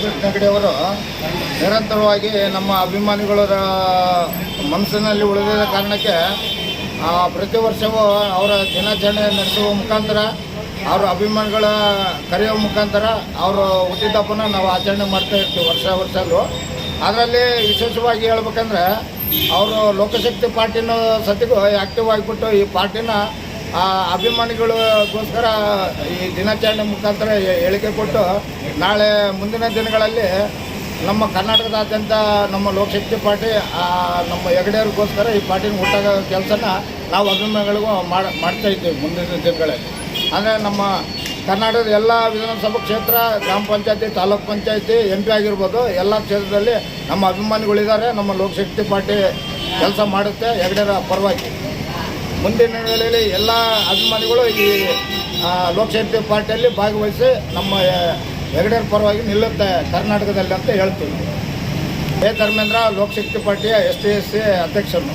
ಲೋಕೇಶ್ ಹೆಗಡೆಯವರು ನಿರಂತರವಾಗಿ ನಮ್ಮ ಅಭಿಮಾನಿಗಳ ಮನಸ್ಸಿನಲ್ಲಿ ಉಳಿದಿದ್ದ ಕಾರಣಕ್ಕೆ ಪ್ರತಿ ವರ್ಷವೂ ಅವರ ದಿನಾಚರಣೆ ನಡೆಸುವ ಮುಖಾಂತರ ಅವರ ಅಭಿಮಾನಿಗಳ ಕರೆಯುವ ಮುಖಾಂತರ ಅವರು ಹುಟ್ಟಿದಪ್ಪನ ನಾವು ಆಚರಣೆ ಮಾಡ್ತಾ ಇರ್ತೀವಿ ವರ್ಷ ವರ್ಷಲ್ಲೂ ಅದರಲ್ಲಿ ವಿಶೇಷವಾಗಿ ಹೇಳ್ಬೇಕಂದ್ರೆ ಅವರು ಲೋಕಶಕ್ತಿ ಪಾರ್ಟಿನ ಸತಿಗೂ ಆ್ಯಕ್ಟಿವ್ ಆಗಿಬಿಟ್ಟು ಈ ಪಾರ್ಟಿನ ಆ, ಅಭಿಮಾನಿಗಳಿಗೋಸ್ಕರ ಈ ದಿನಾಚರಣೆ ಮುಖಾಂತರ ಹೇಳಿಕೆ ಕೊಟ್ಟು ನಾಳೆ ಮುಂದಿನ ದಿನಗಳಲ್ಲಿ ನಮ್ಮ ಕರ್ನಾಟಕದಾದ್ಯಂತ ನಮ್ಮ ಲೋಕಶಕ್ತಿ ಪಾರ್ಟಿ ನಮ್ಮ ಹೆಗಡೆಯವ್ರಿಗೋಸ್ಕರ ಈ ಪಾರ್ಟಿನ ಹುಟ್ಟಾಗ ಕೆಲಸನ ನಾವು ಅಭಿಮಾನಿಗಳಿಗೂ ಮಾಡಿ ಮಾಡ್ತಾ ಇದ್ದೀವಿ ಮುಂದಿನ ದಿನಗಳಲ್ಲಿ. ಅಂದರೆ ನಮ್ಮ ಕರ್ನಾಟಕದ ಎಲ್ಲ ವಿಧಾನಸಭಾ ಕ್ಷೇತ್ರ ಗ್ರಾಮ ಪಂಚಾಯತಿ ತಾಲೂಕು ಪಂಚಾಯತಿ ಎಂ ಪಿ ಆಗಿರ್ಬೋದು ಎಲ್ಲ ಕ್ಷೇತ್ರದಲ್ಲಿ ನಮ್ಮ ಅಭಿಮಾನಿಗಳಿದ್ದಾರೆ ನಮ್ಮ ಲೋಕಶಕ್ತಿ ಪಾರ್ಟಿ ಕೆಲಸ ಮಾಡುತ್ತೆ ಹೆಗಡೆಯರ ಪರವಾಗಿ. ಮುಂದಿನ ದಿನಗಳಲ್ಲಿ ಎಲ್ಲ ಅಭಿಮಾನಿಗಳು ಈ ಲೋಕಶಕ್ತಿ ಪಾರ್ಟಿಯಲ್ಲಿ ಭಾಗವಹಿಸಿ ನಮ್ಮ ಹೆಗಡೆಯರ ಪರವಾಗಿ ನಿಲ್ಲುತ್ತೆ ಕರ್ನಾಟಕದಲ್ಲಿ ಅಂತ ಹೇಳ್ತೀವಿ ಎ ಧರ್ಮೇಂದ್ರ ಲೋಕಶಕ್ತಿ ಪಾರ್ಟಿಯ ಎಸ್ ಟಿ ಎಸ್ ಸಿ ಅಧ್ಯಕ್ಷರು.